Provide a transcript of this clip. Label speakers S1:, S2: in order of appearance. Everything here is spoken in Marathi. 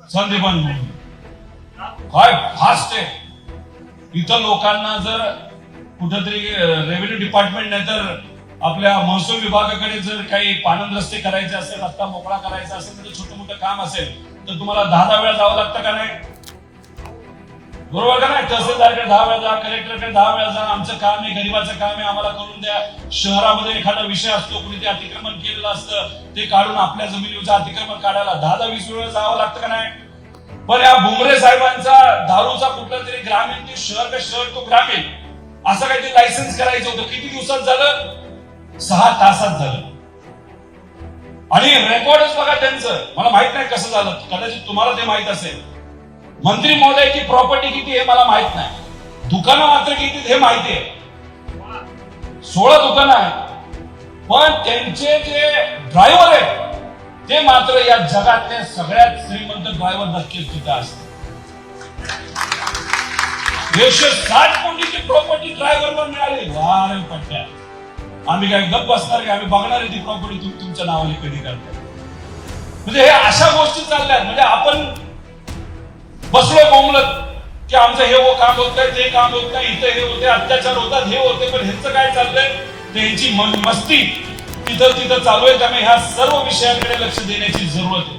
S1: संदीपान म्हणून काय फास्ट आहे. इथं लोकांना जर कुठंतरी रेव्हेन्यू डिपार्टमेंट नाही तर आपल्या महसूल विभागाकडे जर काही पानंद रस्ते करायचे असेल रस्ता मोकळा करायचा असेल तर छोटं मोठं काम असेल तर तुम्हाला दहा दहा वेळा जावं लागतं का नाही? बरोबर का नाही तहसीलदारकडे दहा वेळा जा कलेक्टरकडे दहा वेळा जा आमचं काम आहे गरीबाचं काम आहे आम्हाला करून द्या. शहरामध्ये एखादा विषय असतो कुणी ते अतिक्रमण केलेलं असतं ते काढून आपल्या जमिनीवरचं अतिक्रमण काढायला दहा दहा वीस वेळा जावं लागतं का नाही? पण या भुमरे साहेबांचा दारूचा कुठला तरी ग्रामीण ते शहर का शहर तो ग्रामीण? असं काहीतरी लायसन्स करायचं होतं. किती दिवसात झालं? सहा तासात झालं. आणि रेकॉर्डच बघा त्यांचं. मला माहीत नाही कसं झालं. कदाचित तुम्हाला ते माहीत असेल. मंत्री महोदयाची प्रॉपर्टी किती हे मला माहीत नाही. दुकानं मात्र किती हे माहिती आहे. सोळा दुकानं आहेत. पण त्यांचे जे ड्रायव्हर आहेत ते मात्र या जगातले सगळ्यात श्रीमंत ड्रायव्हर नक्कीच तिथे असते एकशे साठ कोटीची प्रॉपर्टी ड्रायव्हरवर मिळाली. वारे पट्ट्या आम्ही काय गप बसणार की आम्ही बघणार आहे ती प्रॉपर्टी तुमच्या नावाने कधी करतो म्हणजे हे अशा गोष्टी चालल्या म्हणजे आपण बसलो बोंबलत की आमचं हे हो काम होत नाही ते काम होत नाही इथं हे होते अत्याचार होतात हे होते पण ह्यांचं काय चाललंय? त्यांची मस्ती तिथं तिथं चालू आहे. त्यामुळे ह्या सर्व विषयांकडे लक्ष देण्याची जरूरत आहे.